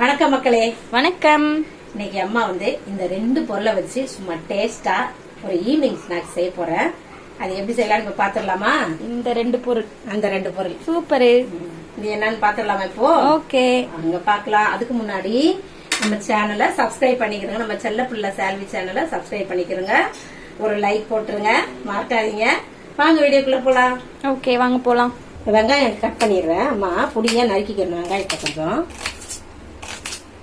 வணக்கம் மக்களே. வணக்கம். இன்னைக்கு அம்மா வந்து இந்த ரெண்டு பொருளை வச்சு சும்மா டேஸ்டா ஒரு ஈவினிங் ஸ்நாக்ஸ் செய்ய போறேன் அது எப்படி செய்யலாம்னு இப்ப பாத்துடலாமா? இந்த ரெண்டு பொருள். அந்த ரெண்டு பொருள். சூப்பரு. இது என்னன்னு பாத்துடலாமா இப்போ? ஓகே. அங்க பாக்கலாம். அதுக்கு முன்னாடி நம்ம சேனலை சப்ஸ்கிரைப் பண்ணிக்கிறோங்க நம்ம செல்ல பிள்ளை சால்வி சேனலை சப்ஸ்கிரைப் பண்ணிக்கிறோங்க ஒரு லைக் போட்டுருங்க. மறக்காதீங்க. வாங்க வீடியோக்குள்ள போலாம். ஓகே வாங்க போலாம். வெங்காயம் கட் பண்ணிடுறேன். அம்மா பொடியா நறுக்கிக்கணும். வெங்காயத்தை கொஞ்சம்.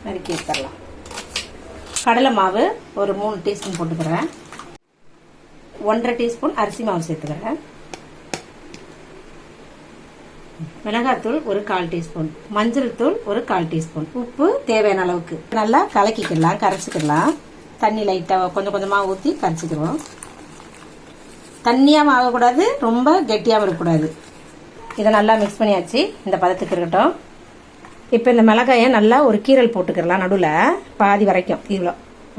நறுக்கி எடுத்துடலாம். கடலை மாவு ஒரு மூணு டீஸ்பூன் போட்டுக்கிறேன். ஒன்றரை டீஸ்பூன் அரிசி மாவு சேர்த்துக்கிறேன். மிளகாத்தூள் ஒரு கால் டீஸ்பூன். மஞ்சள் தூள் ஒரு கால் டீஸ்பூன். உப்பு தேவையான அளவுக்கு. நல்லா கலக்கிக்கலாம் கரைச்சிக்கலாம். தண்ணி லைட்டாக கொஞ்சம் கொஞ்சமாக ஊற்றி கரைச்சிக்கிறோம் தண்ணியாகவும் ஆகக்கூடாது ரொம்ப கெட்டியாகவும் இருக்கக்கூடாது. இதை நல்லா மிக்ஸ் பண்ணியாச்சு. இந்த பதத்துக்கு இருக்கட்டும். இப்போ இந்த மிளகாயை நல்லா ஒரு கீரல் போட்டுக்கிறலாம் நடுவில் பாதி வரைக்கும். இவ்வளோ.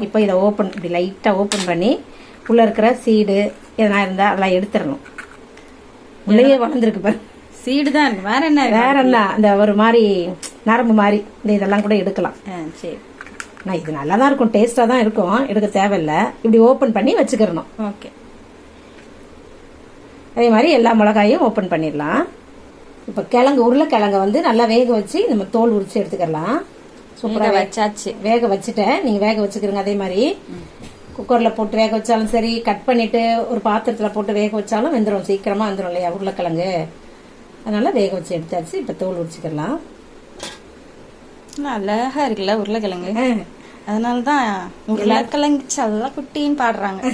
இப்போ இதை ஓப்பன் இப்படி லைட்டாக ஓப்பன் பண்ணி உள்ளே இருக்கிற சீடு எதனா இருந்தால் அதெல்லாம் எடுத்துடணும். உள்ளேயே வளர்ந்துருக்கு பாரு. சீடு தான் வேற என்ன வேற என்ன? இந்த ஒரு மாதிரி நரம்பு மாதிரி. இந்த இதெல்லாம் கூட எடுக்கலாம். சரி. நான் இது நல்லா தான் இருக்கும் டேஸ்ட்டாக தான் இருக்கும். எடுக்க தேவையில்லை. இப்படி ஓப்பன் பண்ணி வச்சுக்கிறணும். ஓகே அதே மாதிரி எல்லா மிளகாயும் ஓப்பன் பண்ணிடலாம். இப்போ கிழங்கு உருளைக்கிழங்க வந்து நல்லா வேக வச்சு நம்ம தோல் உரிச்சு எடுத்துக்கலாம் சூப்பராக வச்சாச்சு. வேக வச்சுட்டேன். நீங்கள் வேக வச்சுக்கிறீங்க அதே மாதிரி. குக்கரில் போட்டு வேக வச்சாலும் சரி கட் பண்ணிட்டு ஒரு பாத்திரத்தில் போட்டு வேக வச்சாலும் வெந்துடும் சீக்கிரமாக வெந்துடும் இல்லையா உருளைக்கிழங்கு. அதனால வேக வச்சு எடுத்தாச்சு. இப்போ தோல் உரிச்சுக்கலாம் நல்லா அழகா இருக்குல்ல உருளைக்கிழங்கு. அதனால தான் உருளைக்கிழங்கு சல்ல குட்டின்னு பாடுறாங்க.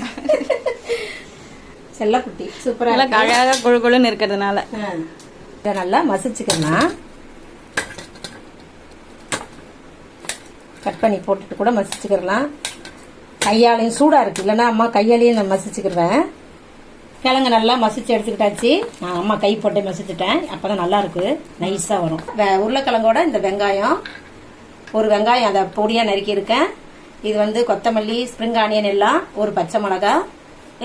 செல்லக்குட்டி. சூப்பராக நல்லா அழகா கொழு கொழுன்னு இருக்கிறதுனால. இதை நல்லா மசிச்சுக்கலாம் கட் பண்ணி போட்டுட்டு கூட மசிச்சுக்கிறலாம் கையாலையும் சூடாக இருக்குது இல்லைன்னா அம்மா கையாலேயும் நான் மசிச்சுக்கிடுவேன். கிழங்கு நல்லா மசிச்சு எடுத்துக்கிட்டாச்சு. நான் அம்மா கை போட்டே மசிச்சுட்டேன். அப்போ தான் நல்லாயிருக்கு நைஸாக வரும். உருளைக்கிழங்கோட இந்த வெங்காயம். ஒரு வெங்காயம் அதை பொடியாக நறுக்கியிருக்கேன். இது வந்து கொத்தமல்லி ஸ்ப்ரிங் ஆனியன் எல்லாம் ஒரு பச்சை மிளகா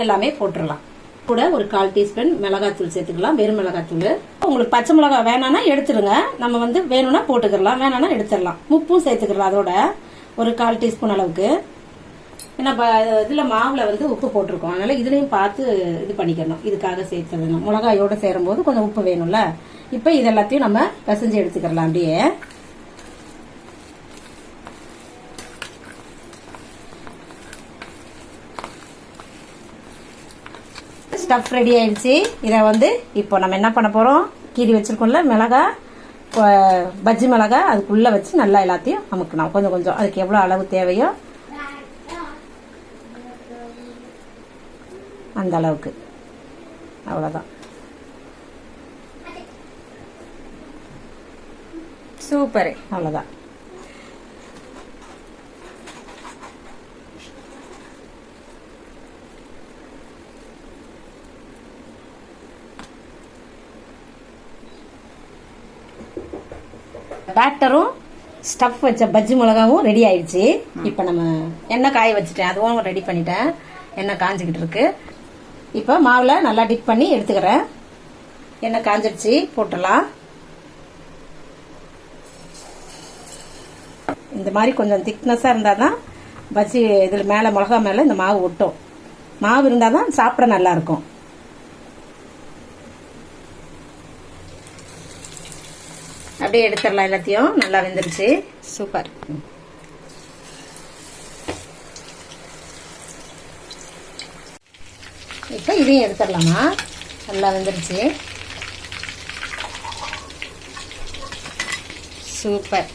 எல்லாமே போட்டுடலாம். கூட ஒரு கால் டீஸ்பூன் மிளகாத்தூள் சேர்த்துக்கலாம் வெறும் மிளகாத்தூள் உங்களுக்கு பச்சை மிளகா வேணாம்னா எடுத்துருங்க நம்ம வந்து வேணும்னா போட்டுக்கலாம் வேணாம்னா எடுத்துடலாம். உப்பும் சேர்த்துக்கலாம் அதோட ஒரு கால் டீஸ்பூன் அளவுக்கு. ஏன்னா ப- இதுல மாவுல வந்து உப்பு போட்டிருக்கோம். அதனால இதுலயும் பார்த்து இது பண்ணிக்கணும். இதுக்காக சேர்த்துடணும். மிளகாயோட சேரும்போது கொஞ்சம் உப்பு வேணும்ல. இப்போ இது எல்லாத்தையும் நம்ம பிசைஞ்சு எடுத்துக்கலாம் அப்படியே. ஸ்டஃப் ரெடி ஆயிடுச்சு. இதை வந்து இப்போ நம்ம என்ன பண்ண போறோம்? கீரி வச்சிருக்கோம்ல மிளகா இப்போ பஜ்ஜி மிளகா அதுக்குள்ள வச்சு நல்லா எல்லாத்தையும் அமுக்கணும். கொஞ்சம் கொஞ்சம். அதுக்கு எவ்வளோ அளவு தேவையோ அந்த அளவுக்கு. அவ்வளோதான் சூப்பரு. அவ்வளோதான் பேட்டரும் ஸ்டஃப் வச்ச பஜ்ஜி மிளகாவும் ரெடி ஆயிடுச்சு. இப்போ நம்ம எண்ணெய் காய வச்சுட்டேன். அதுவும் ரெடி பண்ணிட்டேன். எண்ணெய் காஞ்சிக்கிட்டு இருக்கு. இப்போ மாவில் நல்லா டிப் பண்ணி எடுத்துக்கிறேன். எண்ணெய் காஞ்சிடுச்சு போட்டுடலாம். இந்த மாதிரி கொஞ்சம் திக்னஸாக இருந்தால் தான் பஜ்ஜி இதில் மேலே மிளகா மேலே இந்த மாவு ஒட்டும். மாவு இருந்தால் தான் சாப்பிட நல்லா அப்படியே எடுத்துடலாம் எல்லாத்தையும். நல்லா வெந்துருச்சு. சூப்பர். இப்போ இதையும் எடுத்துடலாமா? நல்லா வெந்துருச்சு. சூப்பர்.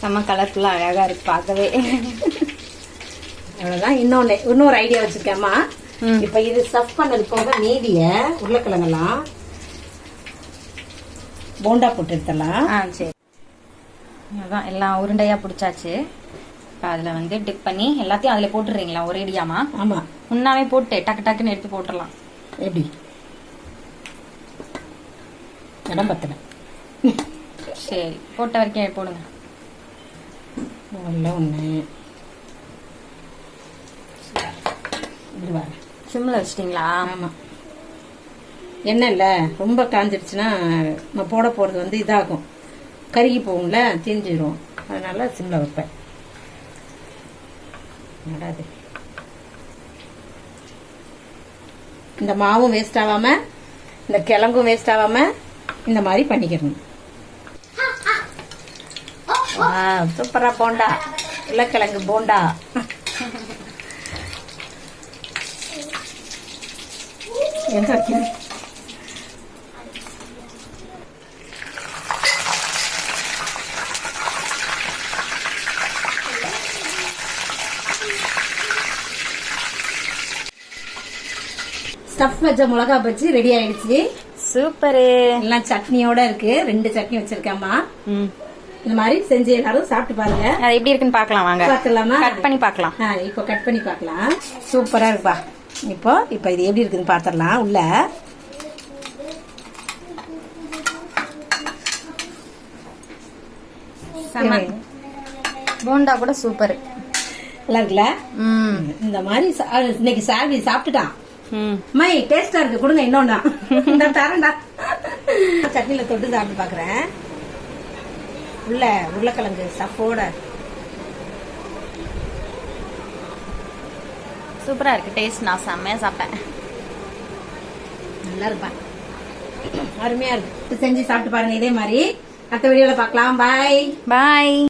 செம்ம கலர்ஃபுல்லா அழகா இருக்கு பார்க்கவே. அவ்வளோதான் இன்னொன்று இன்னொரு ஐடியா வச்சிருக்கேம்மா. இப்போ இது ஸ்டஃப் பண்ணது போக மீதிய உருளைக்கிழங்கெல்லாம் போண்டா போட்டு எடுத்துடலாம். ஆ சரி. அதான் எல்லாம் உருண்டையா பிடிச்சாச்சு. இப்போ அதில் வந்து டிப் பண்ணி எல்லாத்தையும் அதில் போட்டுடுறீங்களா ஒரேடியாமா ஆமாம் முன்னாவே போட்டு டக்கு டக்குன்னு எடுத்து போட்டுடலாம். எப்படி? இடம் பத்தல. சரி போட்ட வரைக்கும் போடுங்க. முதல்ல ஒன்று சிம்ல வச்சிட்டீங்களா? ஆமாம் எண்ணெய் இல்லை ரொம்ப காஞ்சிடுச்சுன்னா நம்ம போட போகிறது வந்து இதாகும். கருகி போகும்ல தீஞ்சிடும் அதனால சிம்மில் வைப்பேன். நடாது. இந்த மாவும் வேஸ்ட் ஆகாமல் இந்த கிழங்கும் வேஸ்ட் ஆகாம இந்த மாதிரி பண்ணிக்கிறணும் சூப்பராக போண்டா. உருளைக்கிழங்கு போண்டா. எங்க ஸ்டஃப் வச்ச மிளகா பஜ்ஜி ரெடி ஆயிடுச்சு. சூப்பரு. எல்லாம் சட்னியோட இருக்கு. ரெண்டு சட்னி வச்சிருக்கேம்மா. ம். இந்த மாதிரி செஞ்சு எல்லாரும் சாப்பிட்டு பாருங்க. அது எப்படி இருக்குன்னு பார்க்கலாம் வாங்க. பார்க்கலாமா? கட் பண்ணி பார்க்கலாம். ஆ, இப்போ கட் பண்ணி பார்க்கலாம். சூப்பரா இருக்குப்பா. இப்போ இப்போ இது எப்படி இருக்குன்னு பார்த்துடலாம். உள்ள. போண்டா கூட சூப்பர். நல்லா இருக்குல்ல? இந்த மாதிரி இன்னைக்கு சால்வி சாப்பிட்டுட்டான். ம். டேஸ்டா இருக்கு. கொடுங்க இன்னொன்னா. இந்த தரேன்டா. சட்னியில தொட்டு சாப்பிட்டு பாக்குறேன். உள்ள உருளைக்கிழங்கு சப்போட. சூப்பரா இருக்கு. டேஸ்ட் நான் செம்மையா சாப்பிட்டேன். நல்லா இருப்பா. அருமையா இருக்கு. செஞ்சு சாப்பிட்டு பாருங்க இதே மாதிரி. அடுத்த வீடியோல பார்க்கலாம். பாய் பாய்